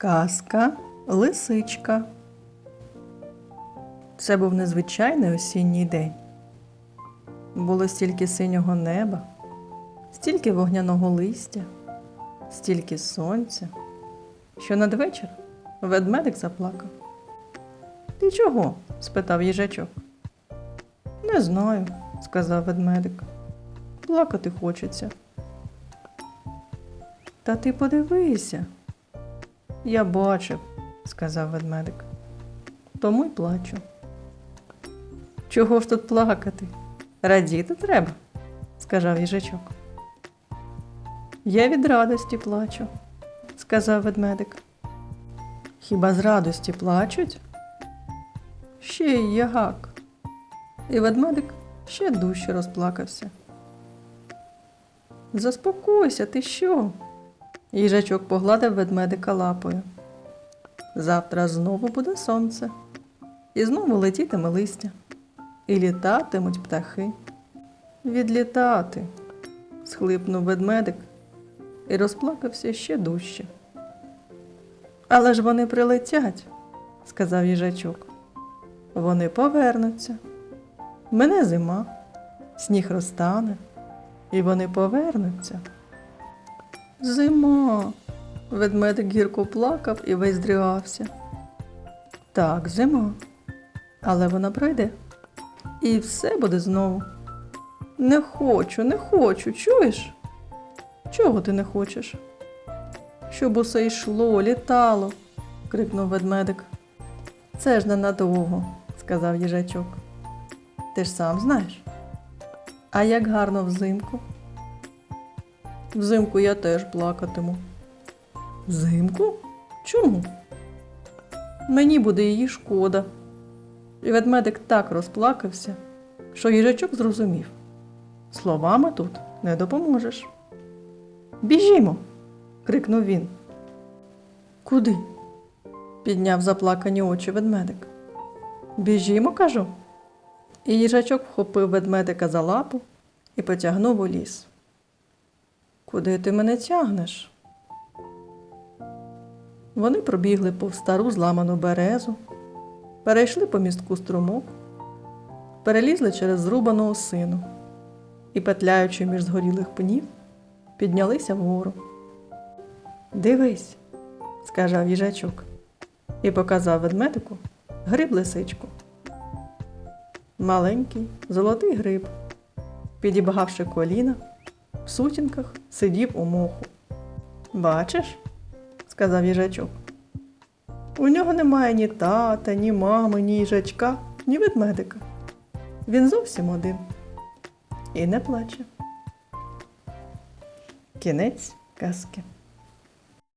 Казка Лисичка. Це був незвичайний осінній день. Було стільки синього неба, стільки вогняного листя, стільки сонця, що надвечір ведмедик заплакав. Ти чого? спитав їжачок. Не знаю, сказав ведмедик. Плакати хочеться. Та ти подивися. Я бачив, сказав ведмедик. Тому й плачу. Чого ж тут плакати? Радіти треба, сказав їжачок. Я від радості плачу, сказав ведмедик. Хіба з радості плачуть? Ще й ягак. І ведмедик ще дужче розплакався. Заспокойся, ти що? Їжачок погладив ведмедика лапою. Завтра знову буде сонце, і знову летітиме листя, і літатимуть птахи. Відлітати, схлипнув ведмедик і розплакався ще дужче. Але ж вони прилетять, сказав їжачок. Вони повернуться. Мене зима, сніг розтане, і вони повернуться. Зима. Ведмедик гірко плакав і весь здригався. Так, зима. Але вона пройде. І все буде знову. Не хочу, не хочу, чуєш? Чого ти не хочеш? Щоб усе йшло, літало, крикнув ведмедик. Це ж ненадовго, сказав їжачок. Ти ж сам знаєш. А як гарно взимку? Взимку я теж плакатиму. Взимку? Чому? Мені буде її шкода. І ведмедик так розплакався, що їжачок зрозумів. Словами тут не допоможеш. Біжімо. крикнув він. Куди? підняв заплакані очі ведмедик. Біжімо, кажу. І їжачок вхопив ведмедика за лапу і потягнув у ліс. Куди ти мене тягнеш? Вони пробігли повз стару зламану березу, перейшли по містку струмок, перелізли через зрубану осину і, петляючи між згорілих пнів, піднялися вгору. Дивись, сказав їжачок і показав ведмедику гриб лисичку. Маленький золотий гриб, підібгавши коліна, в сутінках сидів у моху. Бачиш? сказав їжачок. У нього немає ні тата, ні мами, ні їжачка, ні ведмедика. Він зовсім один і не плаче. Кінець казки.